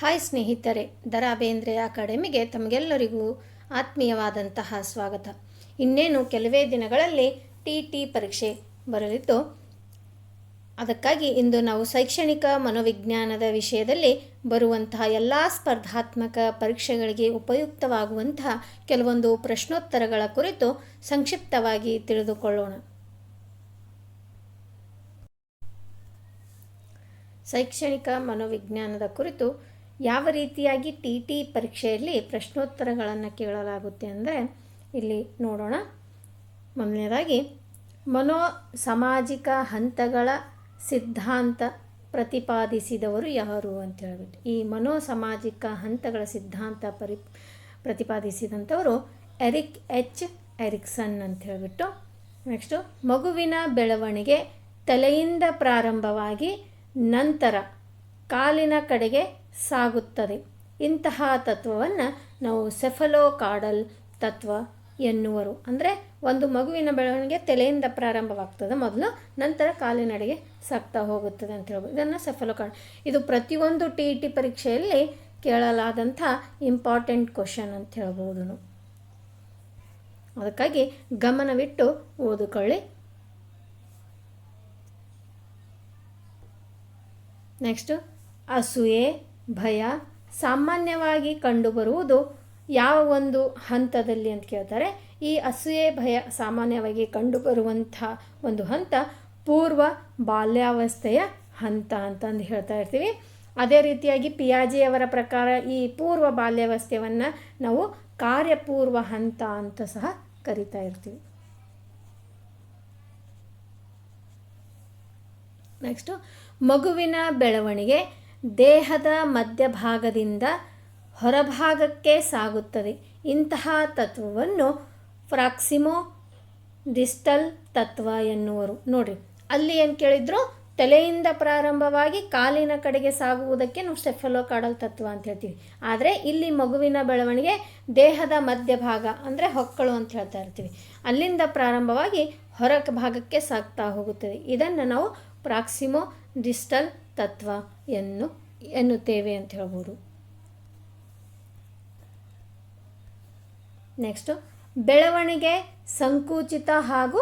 Hi ಸ್ನೇಹಿತರೆ ದರಾ ಬೇಂದ್ರೆ ಅಕಾಡೆಮಿಗೆ ತಮಗೆಲ್ಲರಿಗೂ ಆತ್ಮೀಯವಾದಂತಹ ಸ್ವಾಗತ. ಇನ್ನೇನು ಕೆಲವೇ ದಿನಗಳಲ್ಲಿ ಟಿ ಟಿ ಪರೀಕ್ಷೆ ಬರಲಿದ್ದು, ಅದಕ್ಕಾಗಿ ಇಂದು ನಾವು ಶೈಕ್ಷಣಿಕ ಮನೋವಿಜ್ಞಾನದ ವಿಷಯದಲ್ಲಿ ಬರುವಂತಹ ಎಲ್ಲ ಸ್ಪರ್ಧಾತ್ಮಕ ಪರೀಕ್ಷೆಗಳಿಗೆ ಉಪಯುಕ್ತವಾಗುವಂತಹ ಕೆಲವೊಂದು ಪ್ರಶ್ನೋತ್ತರಗಳ ಕುರಿತು ಸಂಕ್ಷಿಪ್ತವಾಗಿ ತಿಳಿದುಕೊಳ್ಳೋಣ. ಶೈಕ್ಷಣಿಕ ಮನೋವಿಜ್ಞಾನದ ಕುರಿತು ಯಾವ ರೀತಿಯಾಗಿ ಟಿ ಟಿ ಪರೀಕ್ಷೆಯಲ್ಲಿ ಪ್ರಶ್ನೋತ್ತರಗಳನ್ನು ಕೇಳಲಾಗುತ್ತೆ ಅಂದರೆ ಇಲ್ಲಿ ನೋಡೋಣ. ಮೊದಲನೇದಾಗಿ, ಮನೋ ಸಾಮಾಜಿಕ ಹಂತಗಳ ಸಿದ್ಧಾಂತ ಪ್ರತಿಪಾದಿಸಿದವರು ಯಾರು ಅಂತ ಹೇಳ್ಬಿಟ್ಟು. ಈ ಮನೋ ಸಾಮಾಜಿಕ ಹಂತಗಳ ಸಿದ್ಧಾಂತ ಪರಿ, ಪ್ರತಿಪಾದಿಸಿದಂಥವರು ಎರಿಕ್ ಎಚ್. ಎರಿಕ್ಸನ್ ಅಂತ ಹೇಳ್ಬಿಟ್ಟು. ನೆಕ್ಸ್ಟು, ಮಗುವಿನ ಬೆಳವಣಿಗೆ ತಲೆಯಿಂದ ಪ್ರಾರಂಭವಾಗಿ ನಂತರ ಕಾಲಿನ ಕಡೆಗೆ ಸಾಗುತ್ತದೆ. ಇಂತಹ ತತ್ವವನ್ನು ನಾವು ಸೆಫಲೋಕಾಡಲ್ ತತ್ವ ಎನ್ನುವರು. ಅಂದರೆ ಒಂದು ಮಗುವಿನ ಬೆಳವಣಿಗೆ ತಲೆಯಿಂದ ಪ್ರಾರಂಭವಾಗ್ತದೆ. ಮೊದಲು ನಂತರ ಕಾಲಿನಡೆಗೆ ಸಾಗ್ತಾ ಹೋಗುತ್ತದೆ ಅಂತ ಹೇಳ್ಬೋದು. ಇದನ್ನು ಸೆಫಲೋಕಾಡ್, ಇದು ಪ್ರತಿಯೊಂದು ಟಿ ಇ ಟಿ ಪರೀಕ್ಷೆಯಲ್ಲಿ ಕೇಳಲಾದಂಥ ಇಂಪಾರ್ಟೆಂಟ್ ಕ್ವಶನ್ ಅಂತ ಹೇಳ್ಬೋದು ಅದಕ್ಕಾಗಿ ಗಮನವಿಟ್ಟು ಓದಿಕೊಳ್ಳಿ. ನೆಕ್ಸ್ಟು, ಅಸೂಯೆ ಭಯ ಸಾಮಾನ್ಯವಾಗಿ ಕಂಡುಬರುವುದು ಯಾವ ಒಂದು ಹಂತದಲ್ಲಿ ಅಂತ ಕೇಳ್ತಾರೆ. ಈ ಅಸೂಯೆ, ಭಯ ಸಾಮಾನ್ಯವಾಗಿ ಕಂಡುಬರುವಂಥ ಒಂದು ಹಂತ ಪೂರ್ವ ಬಾಲ್ಯಾವಸ್ಥೆಯ ಹಂತ ಅಂತಂದು ಹೇಳ್ತಾ ಇರ್ತೀವಿ. ಅದೇ ರೀತಿಯಾಗಿ ಪಿಯಾಜಿಯವರ ಪ್ರಕಾರ ಈ ಪೂರ್ವ ಬಾಲ್ಯಾವಸ್ಥೆಯನ್ನು ನಾವು ಕಾರ್ಯಪೂರ್ವ ಹಂತ ಅಂತ ಸಹ ಕರಿತಾ ಇರ್ತೀವಿ. ನೆಕ್ಸ್ಟು ಮಗುವಿನ ಬೆಳವಣಿಗೆ. ದೇಹದ ಮಧ್ಯಭಾಗದಿಂದ ಹೊರಭಾಗಕ್ಕೆ ಸಾಗುತ್ತದೆ. ಇಂತಹ ತತ್ವವನ್ನು ಪ್ರಾಕ್ಸಿಮೋ ಡಿಸ್ಟಲ್ ತತ್ವ ಎನ್ನುವರು. ನೋಡ್ರಿ, ಅಲ್ಲಿ ಏನು ಕೇಳಿದ್ರು, ತಲೆಯಿಂದ ಪ್ರಾರಂಭವಾಗಿ ಕಾಲಿನ ಕಡೆಗೆ ಸಾಗುವುದಕ್ಕೆ ನಾವು ಸೆಫಲೋಕಾಡಲ್ ತತ್ವ ಅಂತ ಹೇಳ್ತೀವಿ. ಆದರೆ ಇಲ್ಲಿ ಮಗುವಿನ ಬೆಳವಣಿಗೆ ದೇಹದ ಮಧ್ಯಭಾಗ, ಅಂದರೆ ಹೊಕ್ಕಳು ಅಂತ ಹೇಳ್ತಾ ಇರ್ತೀವಿ. ಅಲ್ಲಿಂದ ಪ್ರಾರಂಭವಾಗಿ ಹೊರ ಭಾಗಕ್ಕೆ ಸಾಗ್ತಾ ಹೋಗುತ್ತದೆ. ಇದನ್ನು ನಾವು ಪ್ರಾಕ್ಸಿಮೋ ಡಿಸ್ಟಲ್ ತತ್ವ ಎನ್ನು ಎನ್ನುತ್ತೇವೆ ಅಂತ ಹೇಳ್ಬೋದು. ನೆಕ್ಸ್ಟು ಬೆಳವಣಿಗೆ ಸಂಕುಚಿತ ಹಾಗೂ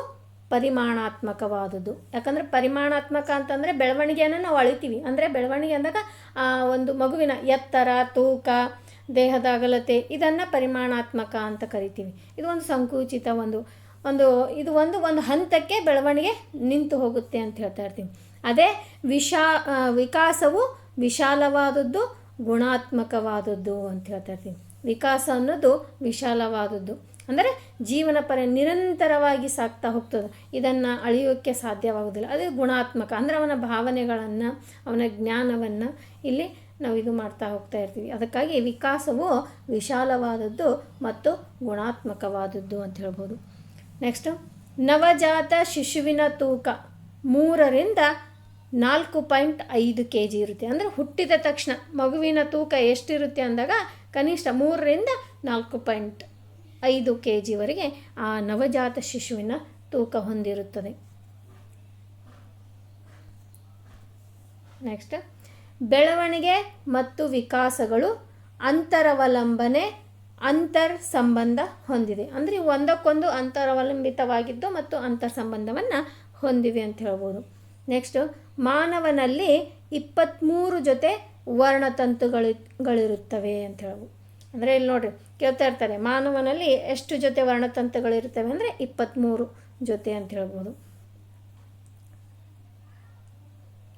ಪರಿಮಾಣಾತ್ಮಕವಾದದ್ದು. ಯಾಕಂದರೆ ಪರಿಮಾಣಾತ್ಮಕ ಅಂತಂದರೆ ಬೆಳವಣಿಗೆಯನ್ನು ನಾವು ಅಳಿತೀವಿ. ಅಂದರೆ ಬೆಳವಣಿಗೆ ಅಂದಾಗ ಒಂದು ಮಗುವಿನ ಎತ್ತರ, ತೂಕ, ದೇಹದ ಅಗಲತೆ, ಇದನ್ನು ಪರಿಮಾಣಾತ್ಮಕ ಅಂತ ಕರಿತೀವಿ. ಇದು ಒಂದು ಸಂಕುಚಿತ ಒಂದು ಒಂದು, ಇದು ಒಂದು ಒಂದು ಹಂತಕ್ಕೆ ಬೆಳವಣಿಗೆ ನಿಂತು ಹೋಗುತ್ತೆ ಅಂತ ಹೇಳ್ತಾ ಇರ್ತೀವಿ ಅದೇ ವಿಶಾ ವಿಕಾಸವು ವಿಶಾಲವಾದದ್ದು, ಗುಣಾತ್ಮಕವಾದದ್ದು ಅಂತ ಹೇಳ್ತಾ ಇರ್ತೀವಿ ವಿಕಾಸ ಅನ್ನೋದು ವಿಶಾಲವಾದದ್ದು. ಅಂದರೆ ಜೀವನ ಪರ ನಿರಂತರವಾಗಿ ಸಾಗ್ತಾ ಹೋಗ್ತದೆ. ಇದನ್ನು ಅಳಿಯೋಕ್ಕೆ ಸಾಧ್ಯವಾಗೋದಿಲ್ಲ. ಅದೇ ಗುಣಾತ್ಮಕ. ಅಂದರೆ ಅವನ ಭಾವನೆಗಳನ್ನು, ಅವನ ಜ್ಞಾನವನ್ನು ಇಲ್ಲಿ ನಾವು ಇದು ಮಾಡ್ತಾ ಹೋಗ್ತಾ ಇರ್ತೀವಿ. ಅದಕ್ಕಾಗಿ ವಿಕಾಸವು ವಿಶಾಲವಾದದ್ದು ಮತ್ತು ಗುಣಾತ್ಮಕವಾದದ್ದು ಅಂತ ಹೇಳ್ಬೋದು. ನೆಕ್ಸ್ಟು ನವಜಾತ ಶಿಶುವಿನ ತೂಕ. ಮೂರರಿಂದ ನಾಲ್ಕು ಪಾಯಿಂಟ್ ಐದು ಕೆ ಜಿ ಇರುತ್ತೆ. ಅಂದರೆ ಹುಟ್ಟಿದ ತಕ್ಷಣ ಮಗುವಿನ ತೂಕ ಎಷ್ಟಿರುತ್ತೆ ಅಂದಾಗ ಕನಿಷ್ಠ ಮೂರರಿಂದ ನಾಲ್ಕು ಪಾಯಿಂಟ್ ಐದು ಕೆ ಜಿವರೆಗೆ ಆ ನವಜಾತ ಶಿಶುವಿನ ತೂಕ ಹೊಂದಿರುತ್ತದೆ. ನೆಕ್ಸ್ಟ್ ಬೆಳವಣಿಗೆ ಮತ್ತು ವಿಕಾಸಗಳು ಅಂತರವಲಂಬನೆ ಅಂತರ್ ಸಂಬಂಧ ಹೊಂದಿದೆ. ಅಂದರೆ ಒಂದಕ್ಕೊಂದು ಅಂತರವಲಂಬಿತವಾಗಿದ್ದು ಮತ್ತು ಅಂತರ್ ಸಂಬಂಧವನ್ನು ಹೊಂದಿವೆ ಅಂತ ಹೇಳ್ಬೋದು. ನೆಕ್ಸ್ಟು ಮಾನವನಲ್ಲಿ ಇಪ್ಪತ್ತ್ಮೂರು ಜೊತೆ ವರ್ಣತಂತುಗಳು ಗಳಿರುತ್ತವೆ ಅಂತ ಹೇಳ್ಬೋದು ಅಂದರೆ ಇಲ್ಲಿ ನೋಡಿರಿ, ಕೇಳ್ತಾ ಇರ್ತಾರೆ, ಮಾನವನಲ್ಲಿ ಎಷ್ಟು ಜೊತೆ ವರ್ಣತಂತುಗಳಿರುತ್ತವೆ ಅಂದರೆ ಇಪ್ಪತ್ತ್ಮೂರು ಜೊತೆ ಅಂತ ಹೇಳ್ಬೋದು.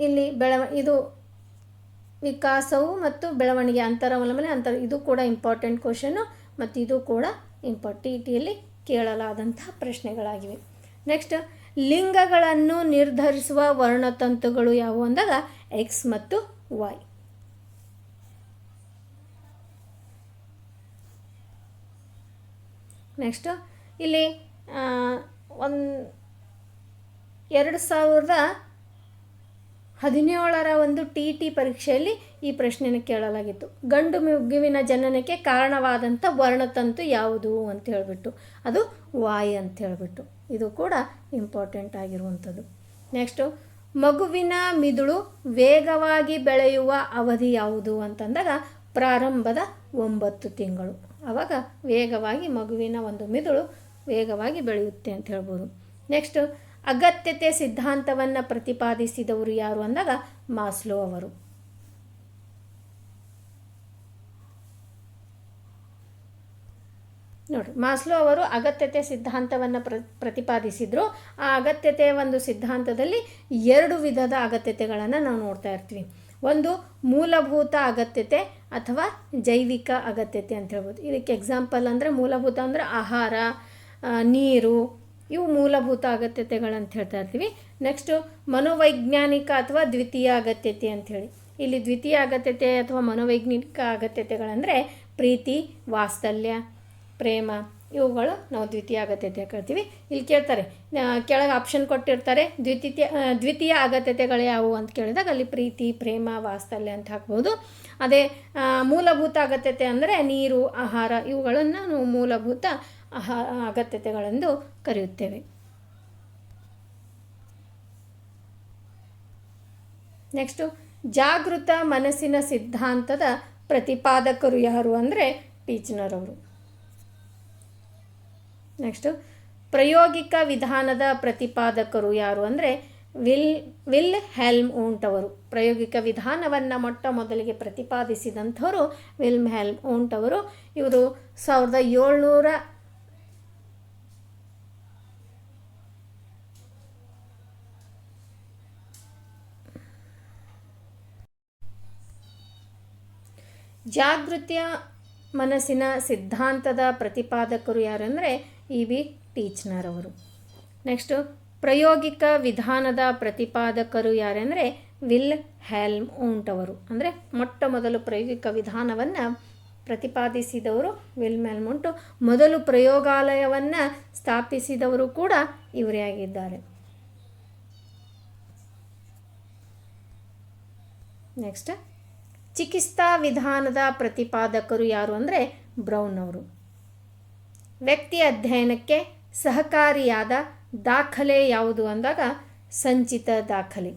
ಇಲ್ಲಿ ಬೆಳವ, ಇದು ವಿಕಾಸವು ಮತ್ತು ಬೆಳವಣಿಗೆ ಅಂತರವಲಂಬನೆ ಅಂತರ, ಇದು ಕೂಡ ಇಂಪಾರ್ಟೆಂಟ್ ಕ್ವಶನ್ನು ಮತ್ತು ಇದು ಕೂಡ ಇಂಪಾರ್ಟ್ ಟಿ ಟಿಯಲ್ಲಿ ಕೇಳಲಾದಂತಹ ಪ್ರಶ್ನೆಗಳಾಗಿವೆ. ನೆಕ್ಸ್ಟ್ ಲಿಂಗಗಳನ್ನು ನಿರ್ಧರಿಸುವ ವರ್ಣತಂತುಗಳು ಯಾವುವು ಅಂದಾಗ ಎಕ್ಸ್ ಮತ್ತು ವೈ ನೆಕ್ಸ್ಟು ಇಲ್ಲಿ ಒಂದು ಎರಡು ಸಾವಿರದ ಹದಿನೇಳರ ಒಂದು ಟಿ ಟಿ ಪರೀಕ್ಷೆಯಲ್ಲಿ ಈ ಪ್ರಶ್ನೆಯನ್ನು ಕೇಳಲಾಗಿತ್ತು. ಗಂಡು ಮಗುವಿನ ಜನನಕ್ಕೆ ಕಾರಣವಾದಂಥ ವರ್ಣತಂತು ಯಾವುದು ಅಂತ ಹೇಳಿಬಿಟ್ಟು. ಅದು ವಾಯ್ ಅಂತ ಹೇಳಿಬಿಟ್ಟು. ಇದು ಕೂಡ ಇಂಪಾರ್ಟೆಂಟ್ ಆಗಿರುವಂಥದ್ದು. ನೆಕ್ಸ್ಟು ಮಗುವಿನ ಮಿದುಳು ವೇಗವಾಗಿ ಬೆಳೆಯುವ ಅವಧಿ ಯಾವುದು ಅಂತಂದಾಗ ಪ್ರಾರಂಭದ ಒಂಬತ್ತು ತಿಂಗಳು. ಆವಾಗ ವೇಗವಾಗಿ ಮಗುವಿನ ಒಂದು ಮಿದುಳು ವೇಗವಾಗಿ ಬೆಳೆಯುತ್ತೆ ಅಂತ ಹೇಳ್ಬೋದು. ನೆಕ್ಸ್ಟು ಅಗತ್ಯತೆ ಸಿದ್ಧಾಂತವನ್ನು ಪ್ರತಿಪಾದಿಸಿದವರು ಯಾರು ಅಂದಾಗ ಮಾಸ್ಲೋ ಅವರು. ನೋಡಿ, ಮಾಸ್ಲೋ ಅವರು ಅಗತ್ಯತೆ ಸಿದ್ಧಾಂತವನ್ನು ಪ್ರ, ಪ್ರತಿಪಾದಿಸಿದರು. ಆ ಅಗತ್ಯತೆಯ ಒಂದು ಸಿದ್ಧಾಂತದಲ್ಲಿ ಎರಡು ವಿಧದ ಅಗತ್ಯತೆಗಳನ್ನು ನಾವು ನೋಡ್ತಾ ಇರ್ತೀವಿ. ಒಂದು ಮೂಲಭೂತ ಅಗತ್ಯತೆ ಅಥವಾ ಜೈವಿಕ ಅಗತ್ಯತೆ ಅಂತ ಹೇಳ್ಬೋದು. ಇದಕ್ಕೆ ಎಕ್ಸಾಂಪಲ್ ಅಂದರೆ ಮೂಲಭೂತ ಅಂದರೆ ಆಹಾರ ನೀರು, ಇವು ಮೂಲಭೂತ ಅಗತ್ಯತೆಗಳಂತ ಹೇಳ್ತಾ ಇರ್ತೀವಿ. ನೆಕ್ಸ್ಟು ಮನೋವೈಜ್ಞಾನಿಕ ಅಥವಾ ದ್ವಿತೀಯ ಅಗತ್ಯತೆ ಅಂಥೇಳಿ ಇಲ್ಲಿ ದ್ವಿತೀಯ ಅಗತ್ಯತೆ ಅಥವಾ ಮನೋವೈಜ್ಞಾನಿಕ ಅಗತ್ಯತೆಗಳಂದರೆ ಪ್ರೀತಿ ವಾತ್ಸಲ್ಯ ಪ್ರೇಮ, ಇವುಗಳು ನಾವು ದ್ವಿತೀಯ ಅಗತ್ಯತೆ ಕೇಳ್ತೀವಿ. ಇಲ್ಲಿ ಕೇಳ್ತಾರೆ ಕೆಳಗೆ ಆಪ್ಷನ್ ಕೊಟ್ಟಿರ್ತಾರೆ ದ್ವಿತೀಯ ದ್ವಿತೀಯ ಅಗತ್ಯತೆಗಳು ಯಾವುವು ಅಂತ ಕೇಳಿದಾಗ ಅಲ್ಲಿ ಪ್ರೀತಿ, ಪ್ರೇಮ, ವಾತ್ಸಲ್ಯ ಅಂತ ಹಾಕ್ಬೋದು. ಅದೇ ಮೂಲಭೂತ ಅಗತ್ಯತೆ ಅಂದರೆ ನೀರು, ಆಹಾರ, ಇವುಗಳನ್ನು ನಾವು ಮೂಲಭೂತ ಆಹಾ, ಅಗತ್ಯತೆಗಳೆಂದು ಕರೆಯುತ್ತೇವೆ. ನೆಕ್ಸ್ಟು, ಜಾಗೃತ ಮನಸ್ಸಿನ ಸಿದ್ಧಾಂತದ ಪ್ರತಿಪಾದಕರು ಯಾರು ಅಂದರೆ ಟೀಚನರವರು ನೆಕ್ಸ್ಟು ಪ್ರಾಯೋಗಿಕ ವಿಧಾನದ ಪ್ರತಿಪಾದಕರು ಯಾರು ಅಂದರೆ ವಿಲ್ ವಿಲ್ ಹೆಲ್ಮ್ ಊಂಟ್ ಅವರು ಪ್ರಾಯೋಗಿಕ ವಿಧಾನವನ್ನು ಮೊಟ್ಟ ಮೊದಲಿಗೆ ಪ್ರತಿಪಾದಿಸಿದಂಥವರು ವಿಲ್ಮ್ ಹೆಲ್ಮ್ ಊಂಟ್ ಅವರು ಇವರು ಸಾವಿರದ ಏಳ್ನೂರ ಜಾಗೃತಿಯ ಮನಸ್ಸಿನ ಸಿದ್ಧಾಂತದ ಪ್ರತಿಪಾದಕರು ಯಾರಂದರೆ ಇ ವಿ ಟೀಚ್ನರ್ ಅವರು ನೆಕ್ಸ್ಟು, ಪ್ರಾಯೋಗಿಕ ವಿಧಾನದ ಪ್ರತಿಪಾದಕರು ಯಾರೆಂದರೆ ವಿಲ್ ಹೆಲ್ಮ್ ಊಂಟ್ ಅವರು ಅಂದರೆ ಮೊಟ್ಟ ಮೊದಲು ಪ್ರಾಯೋಗಿಕ ವಿಧಾನವನ್ನು ಪ್ರತಿಪಾದಿಸಿದವರು ವಿಲ್ ಮ್ಯಾಲ್ಮುಂಟು ಮೊದಲು ಪ್ರಯೋಗಾಲಯವನ್ನು ಸ್ಥಾಪಿಸಿದವರು ಕೂಡ ಇವರೇ ಆಗಿದ್ದಾರೆ. ನೆಕ್ಸ್ಟ್, ಚಿಕಿತ್ಸಾ ವಿಧಾನದ ಪ್ರತಿಪಾದಕರು ಯಾರು ಅಂದರೆ ಬ್ರೌನ್ ಅವರು. ವ್ಯಕ್ತಿ ಅಧ್ಯಯನಕ್ಕೆ ಸಹಕಾರಿಯಾದ ದಾಖಲೆ ಯಾವುದು ಅಂದಾಗ ಸಂಚಿತ ದಾಖಲೆ.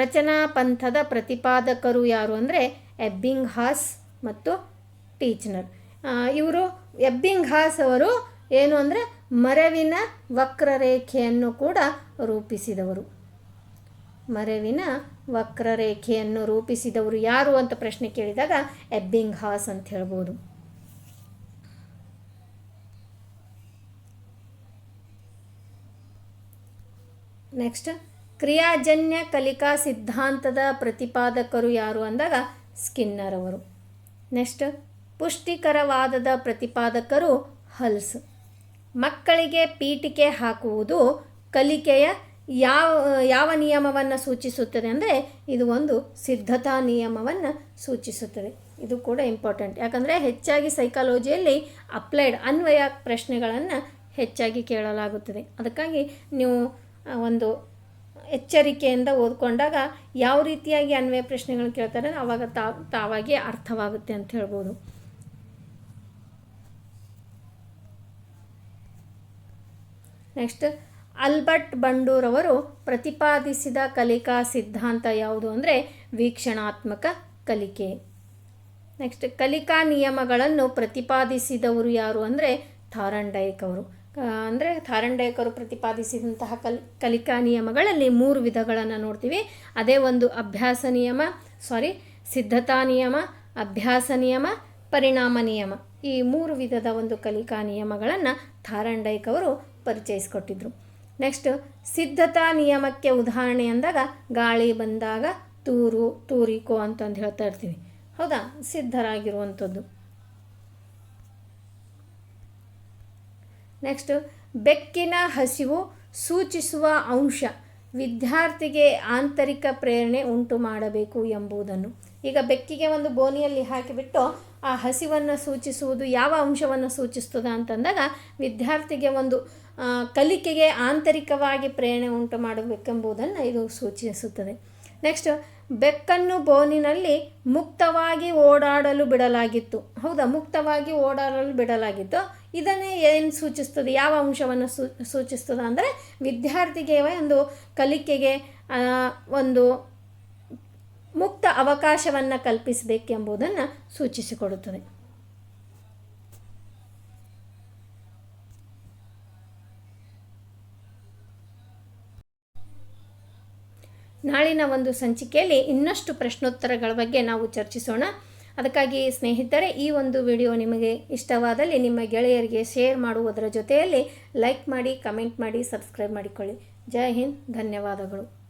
ರಚನಾ ಪಂಥದ ಪ್ರತಿಪಾದಕರು ಯಾರು ಅಂದರೆ ಎಬ್ಬಿಂಗ್ ಹಾಸ್ ಮತ್ತು ಟೀಚ್ನರ್. ಇವರು ಎಬ್ಬಿಂಗ್ ಹಾಸ್ ಅವರು ಏನು ಅಂದರೆ ಮರವಿನ ವಕ್ರರೇಖೆಯನ್ನು ಕೂಡ ರೂಪಿಸಿದವರು. ಮರವಿನ ವಕ್ರರೇಖೆಯನ್ನು ರೂಪಿಸಿದವರು ಯಾರು ಅಂತ ಪ್ರಶ್ನೆ ಕೇಳಿದಾಗ ಎಬ್ಬಿಂಗ್ ಹಾಸ್ ಅಂತ ಹೇಳ್ಬೋದು. ನೆಕ್ಸ್ಟ್ ಕ್ರಿಯಾಜನ್ಯ ಕಲಿಕಾ ಸಿದ್ಧಾಂತದ ಪ್ರತಿಪಾದಕರು ಯಾರು ಅಂದಾಗ ಸ್ಕಿನ್ನರ್ ಅವರು. ನೆಕ್ಸ್ಟ್ ಪುಷ್ಟಿಕರವಾದದ ಪ್ರತಿಪಾದಕರು ಹಲ್ಸ್. ಮಕ್ಕಳಿಗೆ ಪೀಠಿಕೆ ಹಾಕುವುದು ಕಲಿಕೆಯ ಯಾವ ಯಾವ ನಿಯಮವನ್ನು ಸೂಚಿಸುತ್ತದೆ ಅಂದರೆ ಇದು ಒಂದು ಸಿದ್ಧತಾ ನಿಯಮವನ್ನು ಸೂಚಿಸುತ್ತದೆ. ಇದು ಕೂಡ ಇಂಪಾರ್ಟೆಂಟ್ ಯಾಕಂದರೆ ಹೆಚ್ಚಾಗಿ ಸೈಕಾಲಜಿಯಲ್ಲಿ ಅಪ್ಲೈಡ್ ಅನ್ವಯ ಪ್ರಶ್ನೆಗಳನ್ನು ಹೆಚ್ಚಾಗಿ ಕೇಳಲಾಗುತ್ತದೆ. ಅದಕ್ಕಾಗಿ ನೀವು ಒಂದು ಎಚ್ಚರಿಕೆಯಿಂದ ಓದ್ಕೊಂಡಾಗ ಯಾವ ರೀತಿಯಾಗಿ ಅನ್ವಯ ಪ್ರಶ್ನೆಗಳು ಕೇಳ್ತಾರೆ ಅವಾಗ ತಾವ್ ತಾವಾಗಿ ಅರ್ಥವಾಗುತ್ತೆ ಅಂತ ಹೇಳ್ಬೋದು. ನೆಕ್ಸ್ಟ್ ಅಲ್ಬರ್ಟ್ ಬಂಡೂರವರು ಪ್ರತಿಪಾದಿಸಿದ ಕಲಿಕಾ ಸಿದ್ಧಾಂತ ಯಾವುದು ಅಂದರೆ ವೀಕ್ಷಣಾತ್ಮಕ ಕಲಿಕೆ. ನೆಕ್ಸ್ಟ್, ಕಲಿಕಾ ನಿಯಮಗಳನ್ನು ಪ್ರತಿಪಾದಿಸಿದವರು ಯಾರು ಅಂದರೆ ಥಾರಂಡೈಕ್ ಅವರು. ಅಂದರೆ ಥಾರಂಡೇಕರು ಪ್ರತಿಪಾದಿಸಿದಂತಹ ಕಲ್, ಕಲಿಕಾ ನಿಯಮಗಳಲ್ಲಿ ಮೂರು ವಿಧಗಳನ್ನು ನೋಡ್ತೀವಿ. ಅದೇ ಒಂದು ಅಭ್ಯಾಸ ನಿಯಮ ಸಾರಿ ಸಿದ್ಧತಾ ನಿಯಮ, ಅಭ್ಯಾಸ ನಿಯಮ, ಪರಿಣಾಮ ನಿಯಮ. ಈ ಮೂರು ವಿಧದ ಒಂದು ಕಲಿಕಾ ನಿಯಮಗಳನ್ನು ಥಾರಂಡೈಕ್ ಅವರು ಪರಿಚಯಿಸಿಕೊಟ್ಟಿದ್ರು. ನೆಕ್ಸ್ಟ್ ಸಿದ್ಧತಾ ನಿಯಮಕ್ಕೆ ಉದಾಹರಣೆ ಅಂದಾಗ ಗಾಳಿ ಬಂದಾಗ ತೂರು, ತೂರಿಕೋ ಅಂತಂದು ಹೇಳ್ತಾ ಇರ್ತೀವಿ. ಹೌದಾ? ಸಿದ್ಧರಾಗಿರುವಂಥದ್ದು. ನೆಕ್ಸ್ಟ್ ಬೆಕ್ಕಿನ ಹಸಿವು ಸೂಚಿಸುವ ಅಂಶ, ವಿದ್ಯಾರ್ಥಿಗೆ ಆಂತರಿಕ ಪ್ರೇರಣೆ ಉಂಟು ಮಾಡಬೇಕು ಎಂಬುದನ್ನು. ಈಗ ಬೆಕ್ಕಿಗೆ ಒಂದು ಬೋನಿಯಲ್ಲಿ ಹಾಕಿಬಿಟ್ಟು ಆ ಹಸಿವನ್ನು ಸೂಚಿಸುವುದು ಯಾವ ಅಂಶವನ್ನು ಸೂಚಿಸ್ತದೆ ಅಂತಂದಾಗ ವಿದ್ಯಾರ್ಥಿಗೆ ಒಂದು ಕಲಿಕೆಗೆ ಆಂತರಿಕವಾಗಿ ಪ್ರೇರಣೆ ಉಂಟು ಮಾಡಬೇಕೆಂಬುದನ್ನು ಇದು ಸೂಚಿಸುತ್ತದೆ. ನೆಕ್ಸ್ಟ್ ಬೆಕ್ಕನ್ನು ಬೋನಿನಲ್ಲಿ ಮುಕ್ತವಾಗಿ ಓಡಾಡಲು ಬಿಡಲಾಗಿತ್ತು. ಹೌದಾ? ಮುಕ್ತವಾಗಿ ಓಡಾಡಲು ಬಿಡಲಾಗಿತ್ತು. ಇದನ್ನೇ ಏನು ಸೂಚಿಸ್ತದೆ? ಯಾವ ಅಂಶವನ್ನು ಸೂ, ಸೂಚಿಸ್ತದೆ ಅಂದರೆ ವಿದ್ಯಾರ್ಥಿಗೆ ಒಂದು ಕಲಿಕೆಗೆ ಒಂದು ಮುಕ್ತ ಅವಕಾಶವನ್ನು ಕಲ್ಪಿಸಬೇಕೆಂಬುದನ್ನು ಸೂಚಿಸಿಕೊಡುತ್ತದೆ. ನಾಳಿನ ಒಂದು ಸಂಚಿಕೆಯಲ್ಲಿ ಇನ್ನಷ್ಟು ಪ್ರಶ್ನೋತ್ತರಗಳ ಬಗ್ಗೆ ನಾವು ಚರ್ಚಿಸೋಣ. ಅದಕ್ಕಾಗಿ ಸ್ನೇಹಿತರೆ, ಈ ಒಂದು ವಿಡಿಯೋ ನಿಮಗೆ ಇಷ್ಟವಾದಲ್ಲಿ ನಿಮ್ಮ ಗೆಳೆಯರಿಗೆ ಶೇರ್ ಮಾಡುವುದರ ಜೊತೆಯಲ್ಲಿ ಲೈಕ್ ಮಾಡಿ, ಕಮೆಂಟ್ ಮಾಡಿ, ಸಬ್ಸ್ಕ್ರೈಬ್ ಮಾಡಿಕೊಳ್ಳಿ. ಜೈ ಹಿಂದ್, ಧನ್ಯವಾದಗಳು.